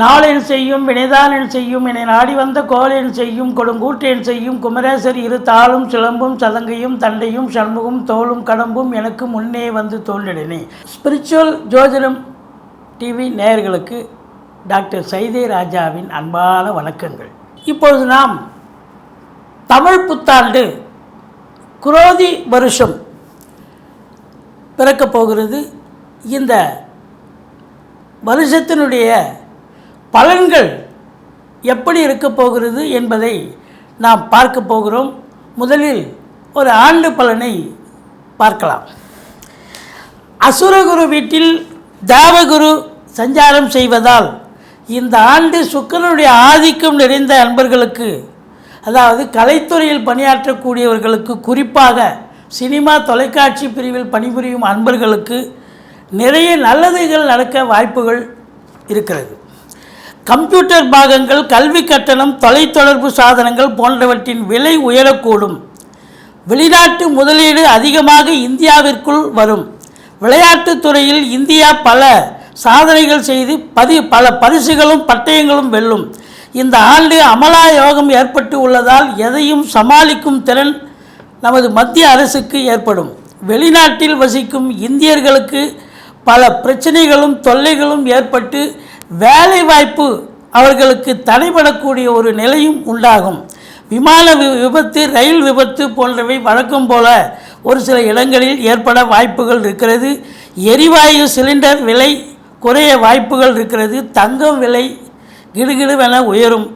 நாளேன் செய்யும் வினைதானன் செய்யும் என நாடி வந்த கோலென் செய்யும் கொடுங்கூட்டேன் செய்யும் குமரேசர் இரு தாளும் சிலம்பும் சதங்கையும் தண்டையும் சண்முகம் தோளும் கடம்பும் எனக்கு முன்னே வந்து தோன்றினே ஸ்பிரிச்சுவல் ஜோதிடம் டிவி நேயர்களுக்கு டாக்டர் சைதே ராஜாவின் அன்பான வணக்கங்கள். இப்பொழுது நாம் தமிழ் புத்தாண்டு குரோதி வருஷம் பிறக்கப் போகிறது. இந்த வருஷத்தினுடைய பலன்கள் எப்படி இருக்கப் போகிறது என்பதை நாம் பார்க்க போகிறோம். முதலில் ஒரு ஆண்டு பலனை பார்க்கலாம். அசுரகுரு வீட்டில் தேவகுரு சஞ்சாரம் செய்வதால் இந்த ஆண்டு சுக்கிரனுடைய ஆதிக்கம் நிறைந்த அன்பர்களுக்கு அதாவது கலைத்துறையில் பணியாற்றக்கூடியவர்களுக்கு குறிப்பாக சினிமா தொலைக்காட்சி பிரிவில் பணிபுரியும் அன்பர்களுக்கு நிறைய நல்லதுகள் நடக்க வாய்ப்புகள் இருக்கிறது. கம்ப்யூட்டர் பாகங்கள் கல்வி கட்டணம் தொலைத்தொடர்பு சாதனங்கள் போன்றவற்றின் விலை உயரக்கூடும். வெளிநாட்டு முதலீடு அதிகமாக இந்தியாவிற்குள் வரும். விளையாட்டுத் துறையில் இந்தியா பல சாதனைகள் செய்து பதி பல பரிசுகளும் பட்டயங்களும் வெல்லும். இந்த ஆண்டு அமலா யோகம் ஏற்பட்டு உள்ளதால் எதையும் சமாளிக்கும் திறன் நமது மத்திய அரசுக்கு ஏற்படும். வெளிநாட்டில் வசிக்கும் இந்தியர்களுக்கு பல பிரச்சனைகளும் தொல்லைகளும் ஏற்பட்டு வேலைவாய்ப்பு அவர்களுக்கு தடைபடக்கூடிய ஒரு நிலையும் உண்டாகும். விமான விபத்து ரயில் விபத்து போன்றவை வழக்கம் போல ஒரு சில இடங்களில் ஏற்பட வாய்ப்புகள் இருக்கிறது. எரிவாயு சிலிண்டர் விலை குறைய வாய்ப்புகள் இருக்கிறது. தங்கம் விலை கிடுகிடுவென உயரும்.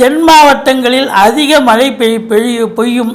தென் மாவட்டங்களில் அதிக மழை பெய் பெய்யும்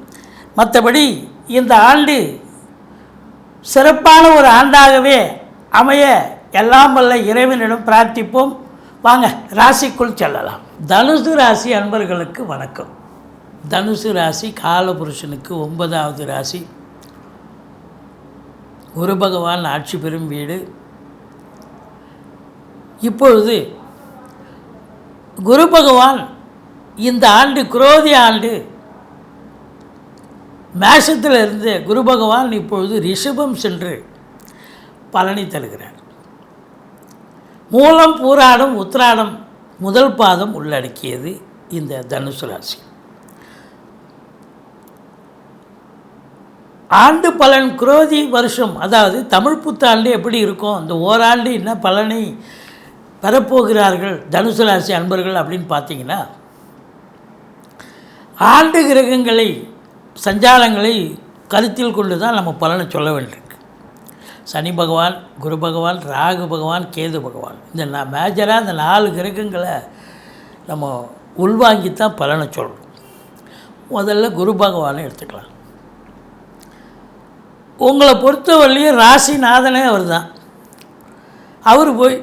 மற்றபடி இந்த ஆண்டு சிறப்பான ஒரு ஆண்டாகவே அமைய எல்லாம் வல்ல இறைவனிடம் பிரார்த்திப்போம். வாங்க ராசிக்குள் செல்லலாம். தனுசு ராசி அன்பர்களுக்கு வணக்கம். தனுசு ராசி காலபுருஷனுக்கு ஒன்பதாவது ராசி. குரு பகவான் ஆட்சி பெறும் வீடு. இப்பொழுது குரு பகவான் இந்த ஆண்டு குரோதி ஆண்டு மேஷத்தில் இருந்து குரு பகவான் இப்பொழுது ரிஷபம் சென்று பலனை தருகிறார். மூலம் பூராடம் உத்திராடம் முதல் பாதம் உள்ளடக்கியது இந்த தனுசு ராசி. ஆண்டு பலன் குரோதி வருஷம் அதாவது தமிழ் புத்தாண்டு எப்படி இருக்கும் அந்த ஓராண்டு என்ன பலனை பெறப்போகிறார்கள் தனுசு ராசி அன்பர்கள் அப்படின்னு பார்த்தீங்கன்னா ஆண்டு கிரகங்களை சஞ்சாரங்களை கருத்தில் கொண்டு தான் நம்ம பலனை சொல்ல வேண்டியிருக்கு. சனி பகவான் குரு பகவான் ராகு பகவான் கேது பகவான். இந்த நான் மேஜராக இந்த நாலு கிரகங்களை நம்ம உள்வாங்கித்தான் பலனை சொல்கிறோம் முதல்ல குரு பகவானை எடுத்துக்கலாம். உங்களை பொறுத்தவரையிலையும் ராசிநாதனே அவர் தான் அவர் போய்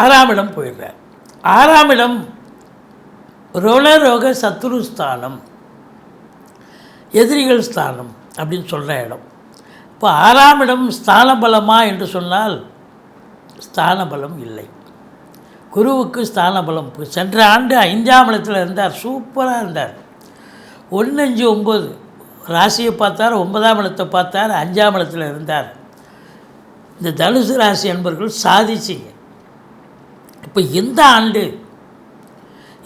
ஆறாம் இடம் போயிடுறார். ஆறாம் இடம் ரோலரோக சத்துரு ஸ்தானம் எதிரிகள் ஸ்தானம் அப்படின்னு சொல்கிற இடம். இப்போ ஆறாம் இடம் ஸ்தான பலமா என்று சொன்னால் ஸ்தான பலம் இல்லை. குருவுக்கு ஸ்தான பலம் சென்ற ஆண்டு ஐந்தாம் இடத்தில் இருந்தார் சூப்பராக இருந்தார். ஒன்று அஞ்சு ஒம்பது ராசியை பார்த்தார் ஒன்பதாம் இடத்தை பார்த்தார் அஞ்சாம் இடத்தில் இருந்தார். இந்த தனுசு ராசி என்பவர்கள் சாதிச்சிங்க. இப்போ இந்த ஆண்டு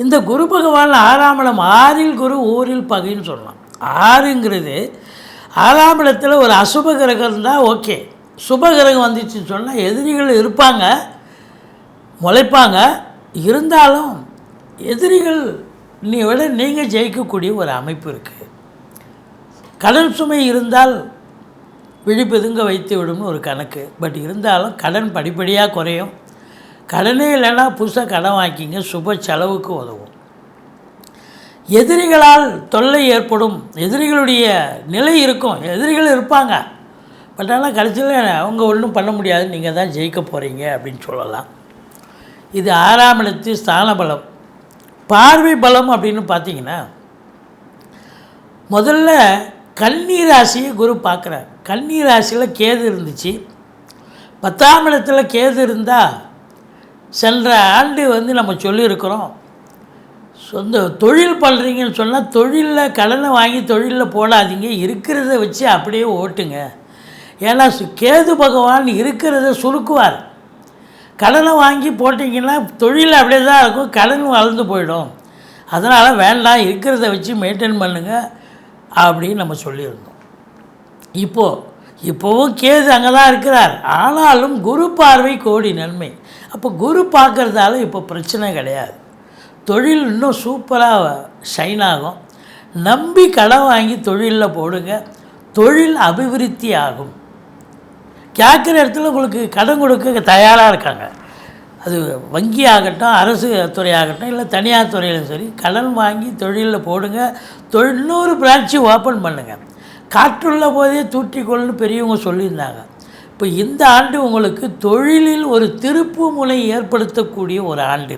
இந்த குரு பகவான் ஆறாம் இடம் ஆறில் குரு ஊரில் பகைன்னு சொல்லலாம். ஆறுங்கிறது ஆறாம் இடத்துல ஒரு அசுப கிரகம் இருந்தால் ஓகே. சுப கிரகம் வந்துச்சுன்னு சொன்னால் எதிரிகள் இருப்பாங்க முளைப்பாங்க. இருந்தாலும் எதிரிகள் நீ விட நீங்கள் ஜெயிக்கக்கூடிய ஒரு அமைப்பு இருக்குது கடன் சுமை இருந்தால் விழிப்பெதுங்க வைத்து விடும்னு ஒரு கணக்கு. பட் இருந்தாலும் கடன் படிப்படியாக குறையும். கடனே இல்லைன்னா புதுசாக கடன் வாங்கிங்க சுப செலவுக்கு உதவும். எதிரிகளால் தொல்லை ஏற்படும் எதிரிகளுடைய நிலை இருக்கும் எதிரிகள் இருப்பாங்க. பட் ஆனால் கடைசியில் அவங்க ஒன்றும் பண்ண முடியாது நீங்கள் தான் ஜெயிக்க போகிறீங்க அப்படின்னு சொல்லலாம். இது ஆறாம் இடத்து ஸ்தான பலம். பார்வை பலம் அப்படின்னு பார்த்தீங்கன்னா முதல்ல கன்னி ராசியை குரு பார்க்குறார். கன்னி ராசியில் கேது இருந்துச்சு. பத்தாம் இடத்துல கேது இருந்தால் சென்ற ஆண்டு வந்து நம்ம சொல்லியிருக்கிறோம். சொந்த தொழில் பண்ணுறீங்கன்னு சொன்னால் தொழிலில் கடனை வாங்கி தொழிலில் போடாதீங்க. இருக்கிறத வச்சு அப்படியே ஓட்டுங்க. ஏன்னா கேது பகவான் இருக்கிறத சுருக்குவார். கடனை வாங்கி போட்டிங்கன்னா தொழில் அப்படியே தான் இருக்கும். கடன் வளர்ந்து போயிடும். அதனால் வேண்டாம் இருக்கிறத வச்சு மெயின்டைன் பண்ணுங்கள் அப்படின்னு நம்ம சொல்லியிருந்தோம். இப்போது இப்போவும் கேது அங்கே தான் இருக்கிறார். ஆனாலும் குரு பார்வை கோடி நன்மை. அப்போ குரு பார்க்குறதால இப்போ பிரச்சனை கிடையாது. தொழில் இன்னும் சூப்பராக ஷைன் ஆகும். நம்பி கடன் வாங்கி தொழிலில் போடுங்க. தொழில் அபிவிருத்தி ஆகும். கேட்குற இடத்துல உங்களுக்கு கடன் கொடுக்க தயாராக இருக்காங்க. அது வங்கி ஆகட்டும் அரசு துறையாகட்டும் இல்லை தனியார் துறையிலும் சரி கடன் வாங்கி தொழிலில் போடுங்க. தொழில் இன்னொரு பிரான்ச்சு ஓப்பன் பண்ணுங்கள் காற்றுள்ள போதே தூற்றிக்கொள்னு பெரியவங்க சொல்லியிருந்தாங்க. இப்போ இந்த ஆண்டு உங்களுக்கு தொழிலில் ஒரு திருப்பு முனை ஏற்படுத்தக்கூடிய ஒரு ஆண்டு.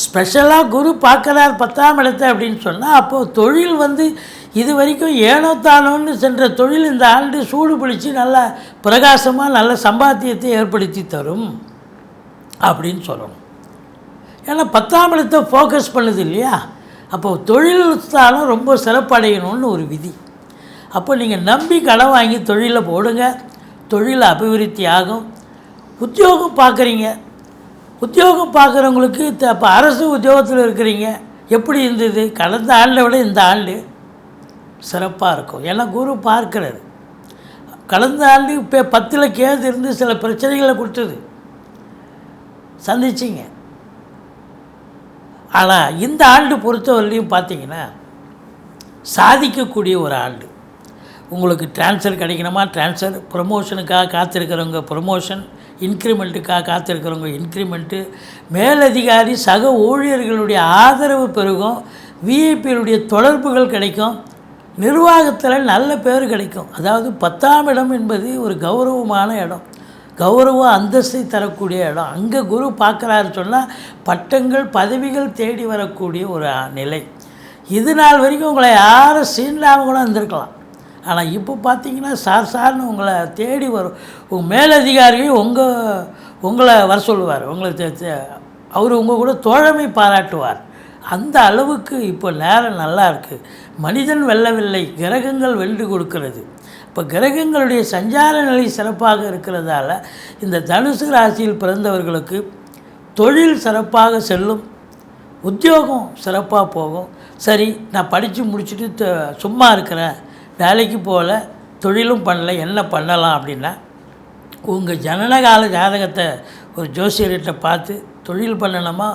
ஸ்பெஷலாக குரு பார்க்கறார் பத்தாம் இடத்தை அப்படின்னு சொன்னால் அப்போது தொழில் வந்து இது வரைக்கும் ஏனோ தானோன்னு சென்ற தொழில் இந்த ஆண்டு சூடு பிடிச்சி நல்லா பிரகாசமாக நல்ல சம்பாத்தியத்தை ஏற்படுத்தி தரும் அப்படின்னு சொல்லணும். ஏன்னா பத்தாம் இடத்தை ஃபோக்கஸ் பண்ணுது இல்லையா? அப்போ தொழில் ஸ்தானம் ரொம்ப சிறப்படையணும்னு ஒரு விதி. அப்போ நீங்கள் நம்பி கடன் வாங்கி தொழிலில் போடுங்க. தொழில் அபிவிருத்தி ஆகும். உத்தியோகம் பார்க்குறீங்க. உத்தியோகம் பார்க்குறவங்களுக்கு இப்போ அரசு உத்தியோகத்தில் இருக்கிறீங்க. எப்படி இருந்தது? கடந்த ஆண்டை விட இந்த ஆண்டு சிறப்பாக இருக்கும். ஏன்னா குரு பார்க்கிறாரு. கடந்த ஆண்டு இப்போ பத்தில் கேது இருந்து சில பிரச்சனைகளை கொடுத்தது. சந்திச்சிங்க. ஆனால் இந்த ஆண்டு பொறுத்தவரையிலையும் பார்த்தீங்கன்னா சாதிக்கக்கூடிய ஒரு ஆண்டு உங்களுக்கு ட்ரான்ஸ்ஃபர் கிடைக்கணுமா? ட்ரான்ஸ்ஃபர் ப்ரொமோஷனுக்காக காத்திருக்கிறவங்க ப்ரொமோஷன் இன்க்ரிமெண்ட்டுக்காக காத்திருக்கிறவங்க இன்க்ரிமெண்ட்டு மேலதிகாரி சக ஊழியர்களுடைய ஆதரவு பெருகும். விஐபிகளுடைய தொடர்புகள் கிடைக்கும். நிர்வாகத்தில் நல்ல பேர் கிடைக்கும். அதாவது பத்தாம் இடம் என்பது ஒரு கௌரவமான இடம். கௌரவ அந்தஸ்தை தரக்கூடிய இடம். அங்கே குரு பார்க்குறாரு சொன்னால் பட்டங்கள் பதவிகள் தேடி வரக்கூடிய ஒரு நிலை. இது நாள் வரைக்கும் உங்களை யாரும் சீண்டாமல் கூட இருந்திருக்கலாம். ஆனால் இப்போ பார்த்தீங்கன்னா சார் சார்னு உங்களை தேடி வரும். உங்கள் மேலதிகாரியும் உங்கள் உங்களை வர சொல்லுவார். உங்களை தே- அவர் உங்கள் கூட தோழமை பாராட்டுவார். அந்த அளவுக்கு இப்போ நேரம் நல்லா இருக்குது மனிதன் வெல்லவில்லை கிரகங்கள் வென்று கொடுக்கிறது. இப்போ கிரகங்களுடைய சஞ்சார நிலை சிறப்பாக இருக்கிறதால இந்த தனுசு ராசியில் பிறந்தவர்களுக்கு தொழில் சிறப்பாக செல்லும் உத்தியோகம் சிறப்பாக போகும். சரி நான் படித்து முடிச்சுட்டு சும்மா இருக்கிறேன். வேலைக்கு போகல தொழிலும் பண்ணல என்ன பண்ணலாம் அப்படின்னா உங்கள் ஜனனகால ஜாதகத்தை ஒரு ஜோசியர்கிட்ட பார்த்து தொழில் பண்ணணுமா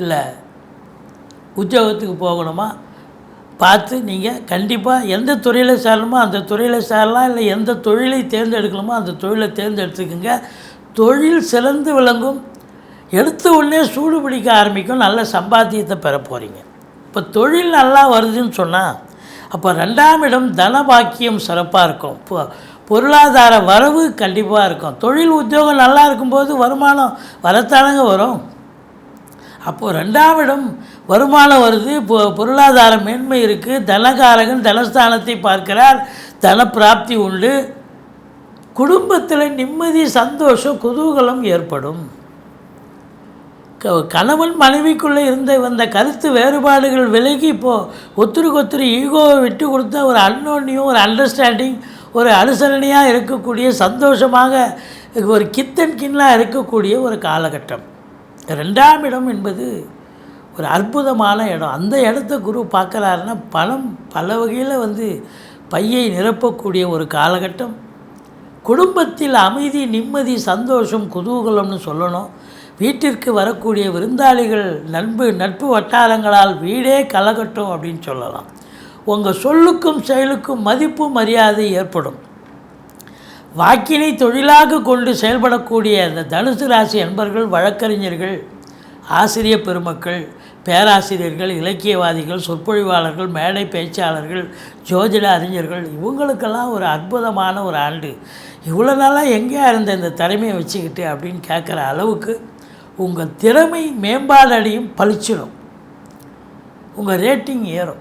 இல்லை உத்தியோகத்துக்கு போகணுமா பார்த்து நீங்கள் கண்டிப்பாக எந்த துறையில் சேரணுமோ அந்த துறையில் சேரலாம் இல்லை எந்த தொழிலை தேர்ந்தெடுக்கணுமோ அந்த தொழிலை தேர்ந்தெடுத்துக்குங்க. தொழில் சிறந்து விளங்கும். எடுத்த உடனே சூடு பிடிக்க ஆரம்பிக்கும். நல்ல சம்பாத்தியத்தை பெற போகிறீங்க இப்போ தொழில் நல்லா வருதுன்னு சொன்னால் அப்போ ரெண்டாம் இடம் தனபாக்கியம் சிறப்பாக இருக்கும். இப்போ பொருளாதார வரவு கண்டிப்பாக இருக்கும். தொழில் உத்தியோகம் நல்லா இருக்கும்போது வருமானம் வரத்தானங்க வரும். அப்போது ரெண்டாம் இடம் வருமானம் வருது இப்போ பொருளாதார மேன்மை இருக்குது தனகாரகன் தனஸ்தானத்தை பார்க்கிறார். தன பிராப்தி உண்டு. குடும்பத்தில் நிம்மதி சந்தோஷம் குதூகலம் ஏற்படும். கணவன் மனைவிக்குள்ளே இருந்த வந்த கருத்து வேறுபாடுகள் விலகி இப்போது ஒத்துருக்கு ஒத்துரு ஈகோவை விட்டு கொடுத்த ஒரு அன்னோன்யம் ஒரு அண்டர்ஸ்டாண்டிங் ஒரு அனுசரணையாக இருக்கக்கூடிய சந்தோஷமாக ஒரு கித்தன் கிண்ணாக இருக்கக்கூடிய ஒரு காலகட்டம். ரெண்டாம் இடம் என்பது ஒரு அற்புதமான இடம். அந்த இடத்த குரு பார்க்குறாருன்னா பணம் பல வகையில் வந்து பையை நிரப்பக்கூடிய ஒரு காலகட்டம். குடும்பத்தில் அமைதி நிம்மதி சந்தோஷம் குதூகலம்னு சொல்லணும். வீட்டிற்கு வரக்கூடிய விருந்தாளிகள் நண்பு நட்பு வட்டாரங்களால் வீடே கலகட்டும் அப்படின்னு சொல்லலாம். உங்கள் சொல்லுக்கும் செயலுக்கும் மதிப்பு மரியாதை ஏற்படும். வாக்கினை தொழிலாக கொண்டு செயல்படக்கூடிய இந்த தனுசு ராசி அன்பர்கள் வழக்கறிஞர்கள் ஆசிரிய பெருமக்கள் பேராசிரியர்கள் இலக்கியவாதிகள் சொற்பொழிவாளர்கள் மேடை பேச்சாளர்கள் ஜோதிட அறிஞர்கள் இவங்களுக்கெல்லாம் ஒரு அற்புதமான ஒரு ஆண்டு. இவ்வளோ நாளாக எங்கேயா இருந்த இந்த திறமையை வச்சுக்கிட்டு அப்படின்னு கேட்குற அளவுக்கு உங்கள் திறமை மேம்பாடடையும் பளிச்சிடும். உங்கள் ரேட்டிங் ஏறும்.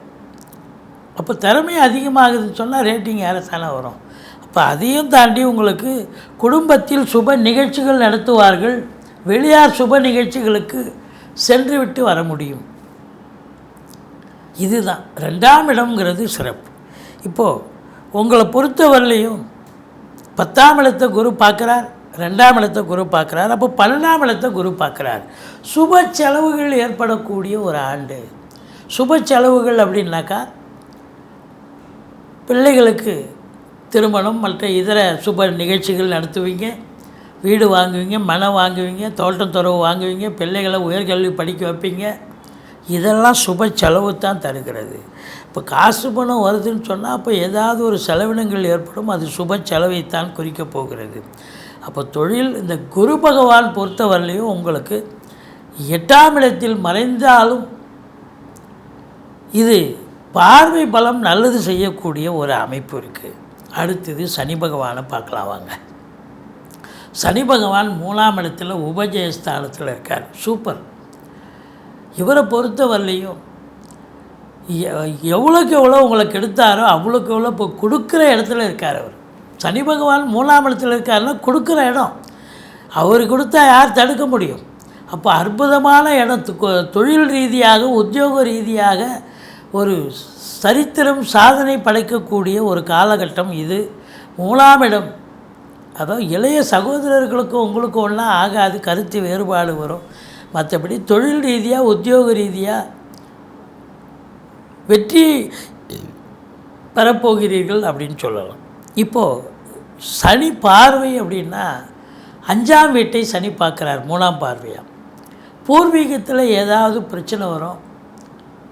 அப்போ திறமை அதிகமாகுதுன்னு சொன்னால் ரேட்டிங் ஏறத்தானே வரும். அப்போ அதையும் தாண்டி உங்களுக்கு குடும்பத்தில் சுப நிகழ்ச்சிகள் நடத்துவார்கள். வெளியார் சுப நிகழ்ச்சிகளுக்கு சென்று விட்டு வர முடியும். இதுதான். ரெண்டாம் இடம்ங்கிறது சிறப்பு. இப்போது உங்களை பொறுத்தவரையிலையும் பத்தாம் இடத்தை குரு பார்க்குறார். ரெண்டாம் இடத்தை குரு பார்க்குறார். அப்போ பன்னெண்டாம் இடத்தை குரு பார்க்குறார். சுப செலவுகள் ஏற்படக்கூடிய ஒரு ஆண்டு. சுப செலவுகள் அப்படின்னாக்கா பிள்ளைகளுக்கு திருமணம் மற்ற இதர சுப நிகழ்ச்சிகள் நடத்துவீங்க. வீடு வாங்குவீங்க மனம் வாங்குவீங்க தோட்டம் துறவு வாங்குவீங்க பிள்ளைகளை உயர்கல்வி படிக்க வைப்பீங்க. இதெல்லாம் சுப செலவு தான் தருகிறது. இப்போ காசு பணம் வருதுன்னு சொன்னால் அப்போ ஏதாவது ஒரு செலவினங்கள் ஏற்படும். அது சுப செலவைத்தான் குறிக்கப் போகிறது. அப்போ தொழில் இந்த குரு பகவான் பொறுத்தவரையிலையும் உங்களுக்கு எட்டாம் இடத்தில் மறைந்தாலும் இது பார்வை பலம் நல்லது செய்யக்கூடிய ஒரு அமைப்பு இருக்குது அடுத்தது சனி பகவானை பார்க்கலாம் வாங்க. சனி பகவான் மூணாம் இடத்தில் உபஜயஸ்தானத்தில் இருக்கார். சூப்பர். இவரை பொறுத்தவரையிலையும் எ- எவ்வளோக்கு எவ்வளோ உங்களுக்கு எடுத்தாரோ அவ்வளோக்கு எவ்வளோ இப்போ கொடுக்குற இடத்துல இருக்கார் அவர். சனி பகவான் மூணாம் இடத்துல இருக்காருன்னா கொடுக்குற இடம். அவர் கொடுத்தா யார் தடுக்க முடியும்? அப்போ அற்புதமான இடம். தொழில் ரீதியாக உத்தியோக ரீதியாக ஒரு சரித்திரம் சாதனை படைக்கக்கூடிய ஒரு காலகட்டம் இது. மூணாம் இடம். அதாவது இளைய சகோதரர்களுக்கும் உங்களுக்கும் ஒன்றா ஆகாது கருத்து வேறுபாடு வரும். மற்றபடி தொழில் ரீதியாக உத்தியோக ரீதியாக வெற்றி பெறப்போகிறீர்கள் அப்படின்னு சொல்லலாம். இப்போது சனி பார்வை அப்படின்னா அஞ்சாம் வீட்டை சனி பார்க்குறார் மூணாம் பார்வையாக பூர்வீகத்தில் ஏதாவது பிரச்சனை வரும்.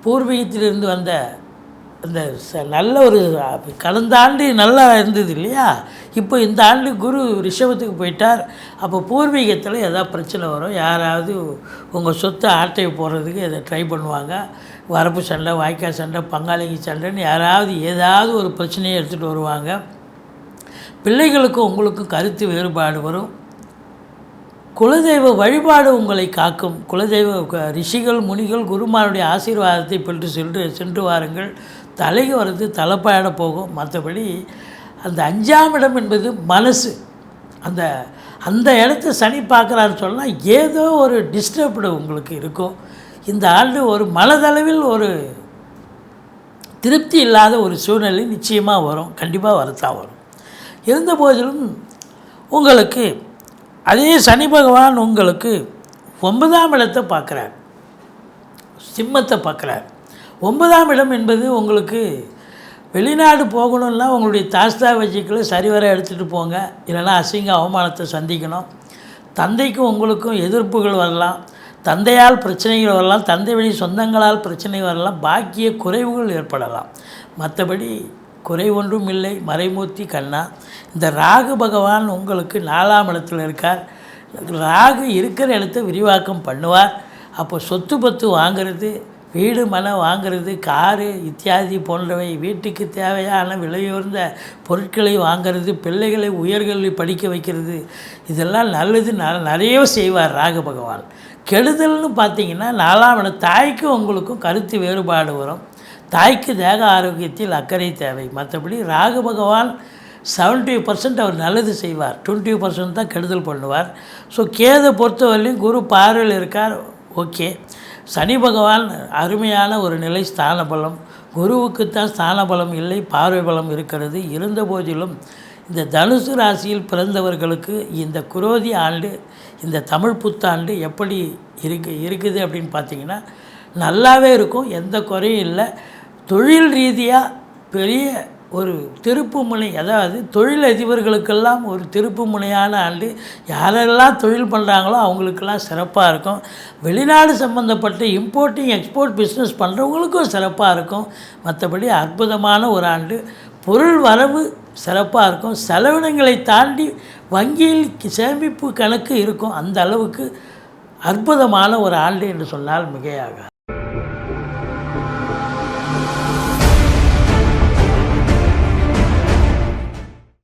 பூர்வீகத்திலிருந்து வந்த இந்த ச- நல்ல ஒரு கடந்த ஆண்டு நல்லா இருந்தது இல்லையா? இப்போ இந்த ஆண்டு குரு ரிஷபத்துக்கு போயிட்டார். அப்போ பூர்வீகத்தில் எதாவது பிரச்சனை வரும். யாராவது உங்கள் சொத்தை ஆட்டை போடுறதுக்கு இதை ட்ரை பண்ணுவாங்க. வரப்பு சண்டை வாய்க்கால் சண்டை பங்காளிங்க சண்டைன்னு யாராவது ஏதாவது ஒரு பிரச்சனையை எடுத்துகிட்டு வருவாங்க. பிள்ளைகளுக்கும் உங்களுக்கும் கருத்து வேறுபாடு வரும். குலதெய்வ வழிபாடு உங்களை காக்கும். குலதெய்வ க- ரிஷிகள் முனிகள் குருமாருடைய ஆசீர்வாதத்தை பெற்று சென்று சென்று வாருங்கள். தலைக்கு வர்றது தலைப்பாட போகும். மற்றபடி அந்த அஞ்சாம் இடம் என்பது மனசு. அந்த அந்த இடத்த சனி பார்க்குறாருன்னு சொன்னால் ஏதோ ஒரு டிஸ்டர்ப்டு உங்களுக்கு இருக்கும். இந்த ஆண்டு ஒரு மனதளவில் ஒரு திருப்தி இல்லாத ஒரு சூழ்நிலை நிச்சயமாக வரும். கண்டிப்பாக வரத்தான் வரும். இருந்த போதிலும் உங்களுக்கு அதே சனி பகவான் உங்களுக்கு ஒன்பதாம் இடத்தை பார்க்குறார். சிம்மத்தை பார்க்குறார். ஒன்பதாம் இடம் என்பது உங்களுக்கு வெளிநாடு போகணும்னா உங்களுடைய தாஸ்தா வச்சுக்களை சரிவர எடுத்துகிட்டு போங்க. இல்லைன்னா அசிங்க அவமானத்தை சந்திக்கணும். தந்தைக்கும் உங்களுக்கும் எதிர்ப்புகள் வரலாம். தந்தையால் பிரச்சனைகள் வரலாம். தந்தை வழி சொந்தங்களால் பிரச்சனை வரலாம். பாக்கிய குறைவுகள் ஏற்படலாம். மற்றபடி குறை ஒன்றும் இல்லை மறைமூர்த்தி கண்ணா. இந்த ராகு பகவான் உங்களுக்கு நாலாம் இடத்துல இருக்கார். ராகு இருக்கிற இடத்த விரிவாக்கம் பண்ணுவார். அப்போ சொத்து பத்து வாங்குறது வீடு மனை வாங்குறது காரு இத்தியாதி போன்றவை வீட்டுக்கு தேவையான விலையுயர்ந்த பொருட்களை வாங்குறது பிள்ளைகளை உயர்கல்வி படிக்க வைக்கிறது இதெல்லாம் நல்லது ந- நிறைய செய்வார் ராகு பகவான். கெடுதல்னு பார்த்தீங்கன்னா நாலாம் இடம் தாய்க்கும் உங்களுக்கும் கருத்து வேறுபாடு வரும். தாய்க்கு தேக ஆரோக்கியத்தில் அக்கறை தேவை. மற்றபடி ராகு பகவான் 70% பர்சன்ட் அவர் நல்லது செய்வார். டுவெண்ட்டி பர்சன்ட் தான் கெடுதல் பண்ணுவார். ஸோ கேதை பொறுத்தவரையிலும் குரு பார்வையில் இருக்கார். ஓகே சனி பகவான் அருமையான ஒரு நிலை ஸ்தான பலம். குருவுக்குத்தான் ஸ்தான பலம் இல்லை பார்வை பலம் இருக்கிறது. இருந்த போதிலும் இந்த தனுசு ராசியில் பிறந்தவர்களுக்கு இந்த குரோதி ஆண்டு இந்த தமிழ் புத்தாண்டு எப்படி இருக்கு இருக்குது அப்படின்னு பார்த்தீங்கன்னா நல்லாவே இருக்கும். எந்த குறையும் இல்லை. தொழில் ரீதியாக பெரிய ஒரு திருப்பு முனை அதாவது தொழில் அதிபர்களுக்கெல்லாம் ஒரு திருப்பு முனையான ஆண்டு. யாரெல்லாம் தொழில் பண்ணுறாங்களோ அவங்களுக்கெல்லாம் சிறப்பாக இருக்கும். வெளிநாடு சம்மந்தப்பட்ட இம்போர்ட்டிங் எக்ஸ்போர்ட் பிஸ்னஸ் பண்ணுறவங்களுக்கும் சிறப்பாக இருக்கும். மற்றபடி அற்புதமான ஒரு ஆண்டு. பொருள் வரவு சிறப்பாக இருக்கும். செலவினங்களை தாண்டி வங்கியில் சேமிப்பு கணக்கு இருக்கும். அந்த அளவுக்கு அற்புதமான ஒரு ஆண்டு என்று சொன்னால் மிகையாக